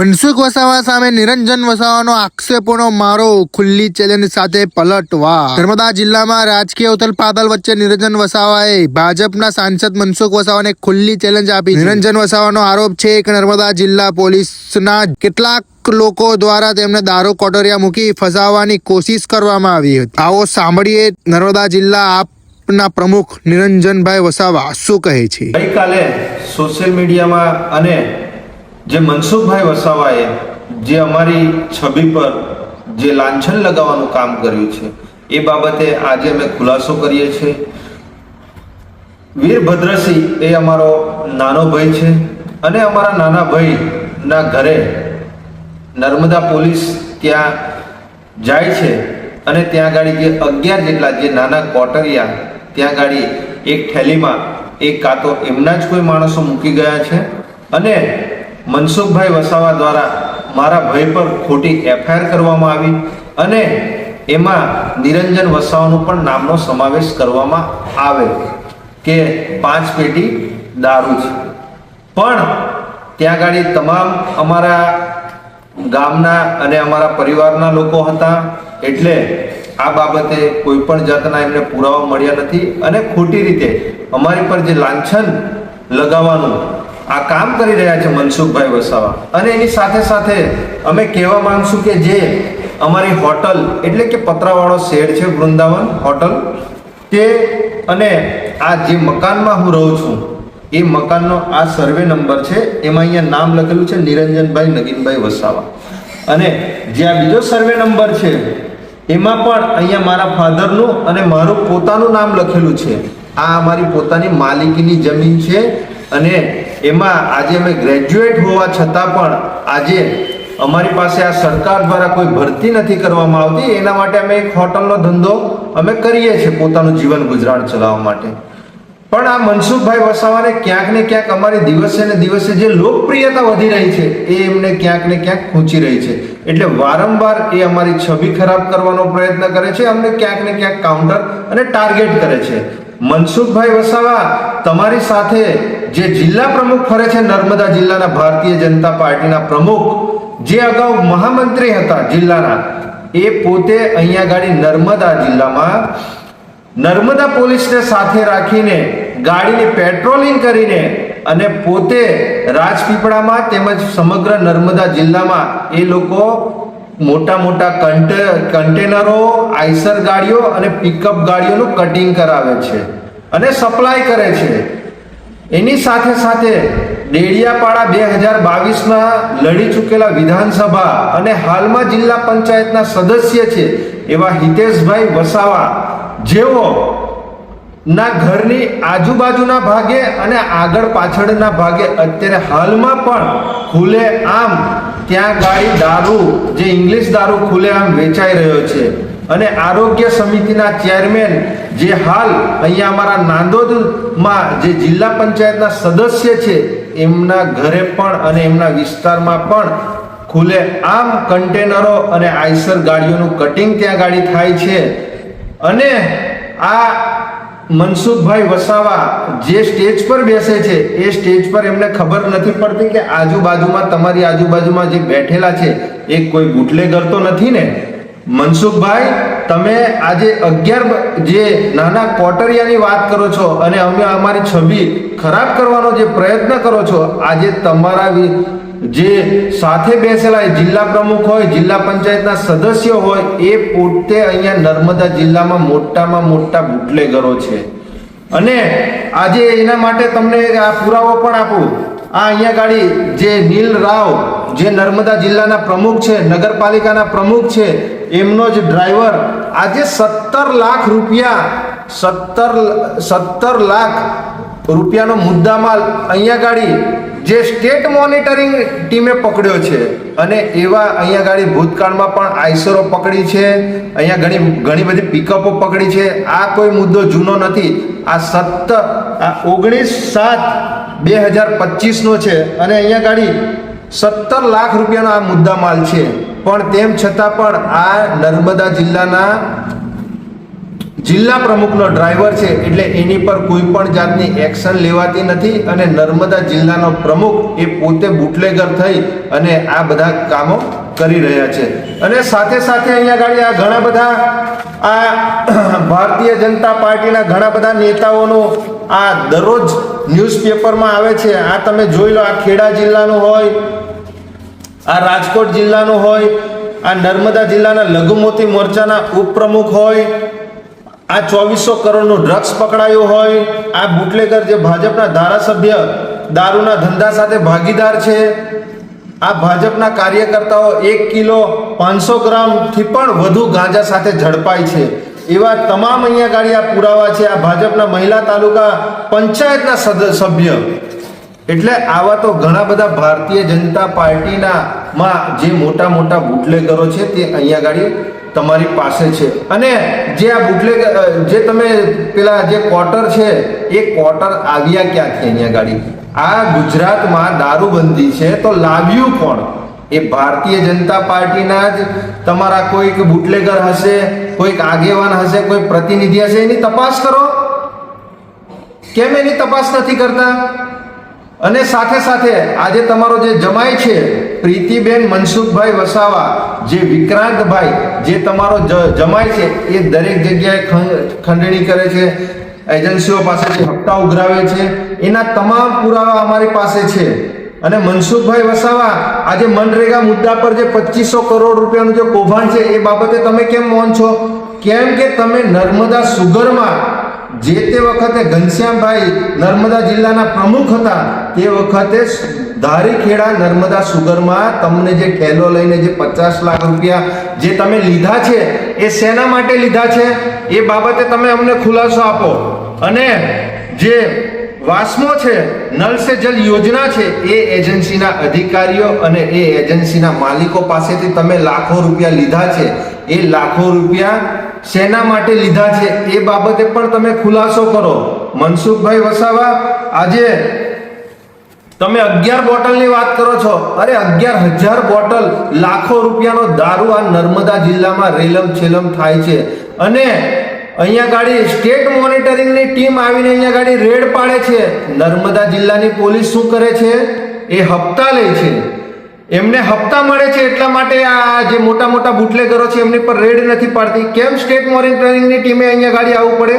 મનસુખ વસાવા સામે નિરંજન વસાવાનો આક્ષેપોનો મારો ખુલ્લી ચેલેન્જ સાથે પલટવા. નર્મદા જિલ્લામાં રાજકીય ઉથલપાથલ વચ્ચે નિરંજન વસાવાએ ભાજપના સાંસદ મનસુખ વસાવાને ખુલ્લી ચેલેન્જ આપી નિરંજન વસાવાનો આરોપ છે કે નર્મદા જિલ્લા પોલીસના કેટલાક લોકો દ્વારા તેમને દારૂ કોટરિયા મૂકી ફસાવવાની કોશિશ કરવામાં આવી હતી. આવો સાંભળીએ નર્મદા જિલ્લા આપના પ્રમુખ નિરંજનભાઈ વસાવા શું કહે છે. ગઈકાલે સોશિયલ મીડિયામાં અને જે મનસુખભાઈ વસાવાએ જે અમારી છબી પર જે લાંછન લગાવવાનું કામ કર્યું છે, એ બાબતે આજે અમે ખુલાસો કરીએ છીએ. વીરભદ્રસિંહ એ અમારો નાનો ભાઈ છે અને અમારા નાના ભાઈના ઘરે નર્મદા પોલીસ ત્યાં જાય છે અને ત્યાં ગાડી જે અગિયાર જેટલા જે નાના કોટરિયા ત્યાં ગાડી એક થેલીમાં એક કાં તો એમના જ કોઈ માણસો મૂકી ગયા છે. અને મનસુખભાઈ વસાવા દ્વારા મારા ભાઈ પર ખોટી એફઆઈઆર કરવામાં આવી અને એમાં નિરંજન વસાવાનું પણ નામનો સમાવેશ કરવામાં આવે કે પાંચ પેટી દારૂ છે. પણ ત્યાં ગાડી તમામ અમારા ગામના અને અમારા પરિવારના લોકો હતા એટલે આ બાબતે કોઈ પણ જાતના એમને પુરાવા મળ્યા નથી અને ખોટી રીતે અમારી પર જે લાંછન લગાવવાનું આ કામ કરી રહ્યા છે મનસુખભાઈ વસાવા. અને એની સાથે સાથે અમે કહેવા માંગશું કે જે અમારી હોટલ, એટલે કે પતરાવાળો શેડ છે વૃંદાવન હોટલ, તે અને આ જે મકાનમાં હું રહું છું, એ મકાનનો આ સર્વે નંબર છે, એમાં અહીંયા નામ લખેલું છે નિરંજનભાઈ નગીનભાઈ વસાવા. અને જે આ બીજો સર્વે નંબર છે, એમાં પણ અહીંયા મારા ફાધરનું અને મારું પોતાનું નામ લખેલું છે. આ અમારી પોતાની માલિકીની જમીન છે અને એમાં આજે અમે ગ્રેજ્યુએટ હોવા છતાં પણ આજે અમારી પાસે આ સરકાર દ્વારા કોઈ ભરતી નથી કરવામાં આવતી. એના માટે અમે એક હોટલનો ધંધો અમે કરીએ છીએ પોતાનું જીવન ગુજરાન ચલાવવા માટે. પણ આ મનસુખભાઈ વસાવાને ક્યાંક ને ક્યાંક અમારી દિવસે ને દિવસે જે લોકપ્રિયતા વધી રહી છે, એ એમને ક્યાંક ને ક્યાંક ખૂંચી રહી છે. એટલે વારંવાર એ અમારી છબી ખરાબ કરવાનો પ્રયત્ન કરે છે, અમને ક્યાંક ને ક્યાંક કાઉન્ટર અને ટાર્ગેટ કરે છે. મનસુખભાઈ વસાવા, તમારી સાથે જે જિલ્લા પ્રમુખ ફરે છે, નર્મદા જિલ્લાના ભારતીય જનતા પાર્ટીના પ્રમુખ, જે અગાઉ મહામંત્રી હતા જિલ્લાના, એ પોતે અહીંયા ગાડી નર્મદા જિલ્લામાં, નર્મદા પોલીસને સાથે રાખીને ગાડીની પેટ્રોલિંગ કરીને અને પોતે રાજપીપળામાં તેમજ સમગ્ર નર્મદા જિલ્લામાં એ લોકો મોટા મોટા કન્ટે, કન્ટેનરો, આઈસર ગાડીઓ અને પિકઅપ ગાડીઓનું કટિંગ કરાવે છે અને સપ્લાય કરે છે. એની સાથે સાથે ડેડિયાપાડા બે હજાર બાવીસમાં લડી ચૂકેલા વિધાનસભા અને હાલમાં જિલ્લા પંચાયતના સદસ્ય છે એવા હિતેશભાઈ વસાવા. જેઓ ના ઘરની આજુબાજુના ભાગે અને આગળ પાછળના ભાગે અત્યારે હાલમાં પણ ખુલે આમ, ત્યાં ગાડી દારૂ, જે ઇંગ્લિશ દારૂ ખુલે આમ વેચાઈ રહ્યો છે. અને આરોગ્ય સમિતિના ચેરમેન જે હાલ અહીંયા અમારા નાંદોદમાં જે જિલ્લા પંચાયતના સદસ્ય છે, એમના ઘરે પણ અને એમના વિસ્તારમાં પણ ખુલે આમ કન્ટેનરો અને આઈસર ગાડીઓનું કટિંગ ત્યાં ગાડી થાય છે. અને આ મનસુખભાઈ વસાવા જે સ્ટેજ પર બેસે છે, એ સ્ટેજ પર એમને ખબર નથી પડતી કે આજુબાજુમાં, તમારી આજુબાજુમાં જે બેઠેલા છે, એ કોઈ બુટલેગર તો નથી ને? મનસુખભાઈ, તમે આજે અગિયાર જે નાના કોટરિયાની વાત કરો છો અને અમે અમારી છબી ખરાબ કરવાનો જે પ્રયત્ન કરો છો, આજે તમારા જે સાથે બેસેલા જિલ્લા પ્રમુખ હોય, જિલ્લા પંચાયતના સદસ્યો હોય, એ પોતે અહીંયા નર્મદા જિલ્લામાં મોટામાં મોટા બુટલેગરો છે. અને આજે એના માટે તમને આ પુરાવો પણ આપું. આ અહીંયા ગાડી જે નીલ રાવ, જે નર્મદા જિલ્લાના પ્રમુખ છે, નગરપાલિકાના પ્રમુખ છે એમનો જ ડ્રાઈવર આજે સત્તર લાખ રૂપિયા, સત્તર સત્તર લાખ રૂપિયાનો મુદ્દામાલ અહીંયા ગાડી જે સ્ટેટ મોનિટરિંગ ટીમે પકડ્યો છે. અને એવા અહીંયા ગાડી ભૂતકાળમાં પણ આઈસરો પકડી છે. અહીંયા ઘણી ઘણી બધી પિકઅપો પકડી છે. આ કોઈ મુદ્દો જૂનો નથી. આ સત્તર આ ઓગણીસ સાત બે હજાર પચીસનો છે. અને અહીંયા ગાડી સત્તર લાખ રૂપિયાનો આ મુદ્દામાલ છે. પણ તેમ છતાં પણ આ નર્મદા જિલ્લાના જિલ્લા પ્રમુખનો ડ્રાઈવર છે એટલે એની પર કોઈ પણ જાતની એક્શન લેવાતી નથી અને નર્મદા જિલ્લાનો પ્રમુખ એ પોતે બુટલેગર થઈ અને આ બધા કામો કરી રહ્યા છે. અને સાથે સાથે અહીંયા આગળ આ ઘણા બધા આ ભારતીય જનતા પાર્ટીના ઘણા બધા નેતાઓનો આ દરરોજ ન્યૂઝપેપરમાં આવે છે. આ તમે જોઈ લો, આ ખેડા જિલ્લાનું હોય આ રાજકોટ જિલ્લાનું હોય, આ નર્મદા જિલ્લાના લઘુમતી મોરચાના ઉપપ્રમુખ હોય, આ ચોવીસો કરોડનું ડ્રગ્સ પકડાયું હોય, આ બુટલેગર જે ભાજપના ધારાસભ્ય દારૂના ધંધા સાથે ભાગીદાર છે, આ ભાજપના કાર્યકર્તાઓ એક કિલો પાંચસો ગ્રામથી પણ વધુ ગાંજા સાથે ઝડપાય છે. એવા તમામ અહીંયા ગાડી પુરાવા છે. આ ભાજપના મહિલા તાલુકા પંચાયતના સભ્ય. એટલે આવા તો ઘણા બધા ભારતીય જનતા પાર્ટીના માં જે મોટા મોટા બુટલેગરો છે તે અહીંયા ગાડી તમારી પાસે છે. અને જે આ બુટલેગર જે તમે પેલા જે ક્વાર્ટર છે, એ ક્વાર્ટર આવ્યા ક્યાંથી અહીંયા ગાડી? આ ગુજરાતમાં દારૂબંધી છે, તો લાવ્યું કોણ? એ ભારતીય જનતા પાર્ટીના જ તમારા કોઈક બુટલેગર હશે, કોઈક આગેવાન હશે, કોઈ પ્રતિનિધિ હશે, એની તપાસ કરો. કેમ એની તપાસ નથી કરતા? અને સાથે સાથે આજે તમારો જે જમાય છે, પ્રીતિબેન મનસુખભાઈ વસાવા, જે વિક્રાંતભાઈ, જે તમારો જમાય છે, એ દરેક જગ્યાએ ખંડણી કરે છે, એજન્સીઓ પાસેથી હપ્તા ઉઘરાવે છે, એના તમામ પુરાવા અમારી પાસે છે. અને મનસુખભાઈ વસાવા, આજે મનરેગા મુદ્દા પર જે પચીસો કરોડ રૂપિયાનું જે કૌભાંડ છે, એ બાબતે તમે કેમ મૌન છો? કેમ કે તમે નર્મદા સુગરમાં જે તે વખતે ઘનશ્યામભાઈ નર્મદા જિલ્લાના પ્રમુખ હતા, તે વખતે ધારીખેડા નર્મદા સુગરમાં તમને જે ઠેલો લઈને જે પચાસ લાખ રૂપિયા જે તમે લીધા છે, એ શેના માટે લીધા છે? એ બાબતે તમે અમને ખુલાસો આપો. અને જે વાસ્મો છે, નલ સે જલ યોજના છે, એ એજન્સીના અધિકારીઓ અને એ એજન્સીના માલિકો પાસેથી તમે લાખો રૂપિયા લીધા છે. એ લાખો રૂપિયા શેના માટે લીધા છે એ બાબતે પણ તમે ખુલાસો કરો. મનસુખભાઈ વસાવા, આજે તમે અગિયાર બોટલની વાત કરો છો. અરે અગિયાર હજાર બોટલ લાખો રૂપિયાનો દારૂ આ નર્મદા જિલ્લામાં રેલમ છેલમ થાય છે. અને અહીંયા ગાડી સ્ટેટ મોનિટરિંગની ટીમ આવીને અહીંયા ગાડી રેડ પાડે છે. નર્મદા જિલ્લાની પોલીસ શું કરે છે? એ હપ્તા લે છે. એમને હપ્તા મળે છે એટલા માટે આ જે મોટા મોટા બુટલેગરો છે એમની પર રેડ નથી પાડતી. કેમ સ્ટેટ મોનિટરિંગની ટીમે અહીંયા ગાડી આવવું પડે?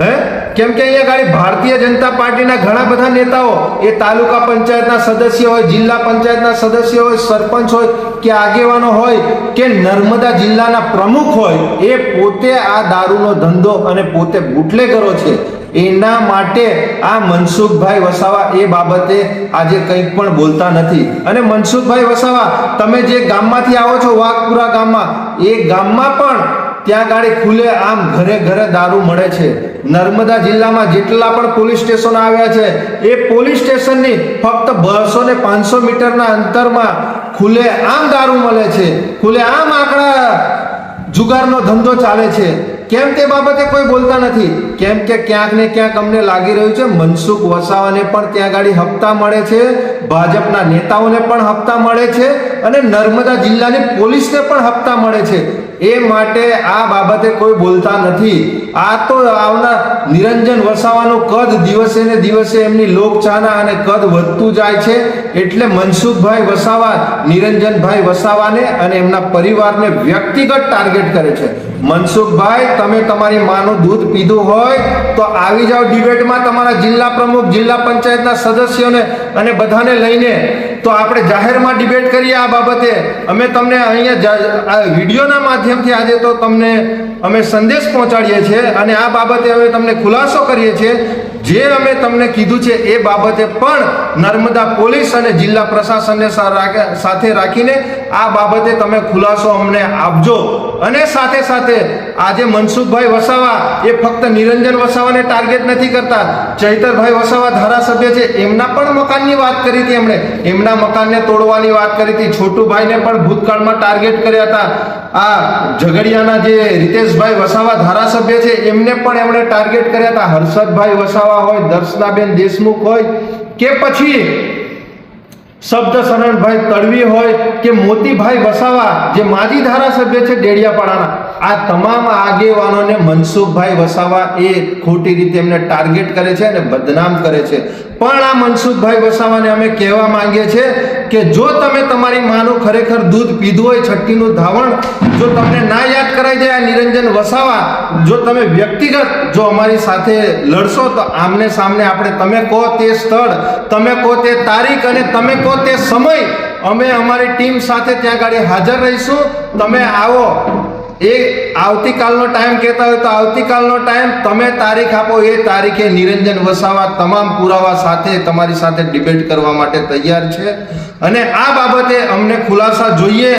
હે? કેમ કે અહીંયા ગાડી ભારતીય જનતા પાર્ટીના ઘણા બધા નેતાઓ, એ તાલુકા પંચાયતના સદસ્ય હોય, જિલ્લા પંચાયતના સદસ્ય હોય, સરપંચ હોય, કે આગેવાનો હોય, કે નર્મદા જિલ્લાના પ્રમુખ હોય, એ પોતે આ દારૂનો ધંધો અને પોતે બુટલેગરો છે. એના માટે આ મનસુખભાઈ વસાવા એ બાબતે આજે કંઈક પણ બોલતા નથી. અને મનસુખભાઈ વસાવા, તમે જે ગામમાંથી આવો છો, વાઘપુરા ગામમાં, એ ગામમાં પણ ત્યાં ગાડી ખુલે આમ ઘરે ઘરે દારૂ મળે છે. નર્મદા જિલ્લામાં જેટલા પણ પોલીસ સ્ટેશન આવ્યા છે, એ પોલીસ સ્ટેશનની ફક્ત બસો ને પાંચસો મીટરના અંતરમાં ખુલે આમ દારૂ મળે છે. ખુલે આમ આંકડા જુગારનો ધંધો ચાલે છે. કેમ તે બાબતે કોઈ બોલતા નથી? કેમ કે ક્યાંક ને ક્યાંક અમને લાગી રહ્યું છે, મનસુખ વસાવાને પણ ત્યાં ગાડી હપ્તા મળે છે, ભાજપના નેતાઓને પણ હપ્તા મળે છે અને નર્મદા જિલ્લાની પોલીસને પણ હપ્તા મળે છે. એ માટે આ બાબતે કોઈ બોલતા નથી. આ તો આવનાર નિરંજન વસાવાનું કદ દિવસે ને દિવસે એમની લોકચાહના અને કદ વધતું જાય છે. એટલે મનસુખભાઈ વસાવા, નિરંજનભાઈ વસાવાને અને એમના પરિવારને વ્યક્તિગત ટાર્ગેટ કરે છે. મનસુખભાઈ, તમે તમારી માનું દૂધ પીધું હોય તો આવી જાઓ ડિબેટમાં તમારા જિલ્લા પ્રમુખ, જિલ્લા પંચાયતના સદસ્યોને અને બધાને લઈને. તો આપણે જાહેરમાં ડિબેટ કરીએ આ બાબતે. અમે તમને અહીંયા વિડીયોના માધ્યમથી આજે તો તમને અમે સંદેશ પહોંચાડીએ છીએ અને આ બાબતે અમે તમને ખુલાસો કરીએ છીએ. જે અમે તમને કીધું છે એ બાબતે પણ નર્મદા પોલીસ અને જિલ્લા પ્રશાસનને સાથે રાખીને આ બાબતે તમે ખુલાસો અમને આપજો. અને સાથે સાથે આજે મનસુખભાઈ વસાવા એ ફક્ત નિરંજન વસાવાને ટાર્ગેટ નથી કરતા. ચૈતરભાઈ વસાવા ધારાસભ્ય છે, એમના પણ મકાનની વાત કરી હતી એમણે. એમના મકાનને તોડવાની વાત કરી હતી. છોટુભાઈને પણ ભૂતકાળમાં ટાર્ગેટ કર્યા હતા. આ ઝઘડિયાના જે રીતેશભાઈ વસાવા ધારાસભ્ય છે, એમને પણ એમણે ટાર્ગેટ કર્યા હતા. હર્ષદભાઈ વસાવા હોય, દર્શનાબેન દેશમુખ હોય, કે પછી શબ્દ શરણભાઈ તડવી હોય, કે મોતીભાઈ વસાવા, જે માજી ધારાસભ્ય છે ડેડિયાપાડાના, આ તમામ આગેવાનોને મનસુખભાઈ વસાવા એ ખોટી રીતે એમને ટાર્ગેટ કરે છે અને બદનામ કરે છે. પણ આ મનસુખભાઈ વસાવાને અમે કહેવા માંગીએ છીએ કે જો તમે તમારી માનું ખરેખર દૂધ પીધું હોય છઠ્ઠીનું ધાવણ, જો તમને ના યાદ કરાઈ જાય આ નિરંજન વસાવા, જો તમે વ્યક્તિગત જો અમારી સાથે લડશો, તો આમને સામને આપણે તમે કહો તે સ્થળ, તમે કહો તે તારીખ અને તમે કહો તે સમય. અમે અમારી ટીમ સાથે ત્યાં ગાડી હાજર રહીશું. તમે આવો. એ આવતીકાલનો ટાઈમ કહેતા હોય તો આવતીકાલનો ટાઈમ તમે તારીખ આપો, એ તારીખે નિરંજન વસાવા તમામ પુરાવા સાથે, તમારી સાથે ડિબેટ કરવા માટે તૈયાર છે. અને આ બાબતે અમને ખુલાસા જોઈએ.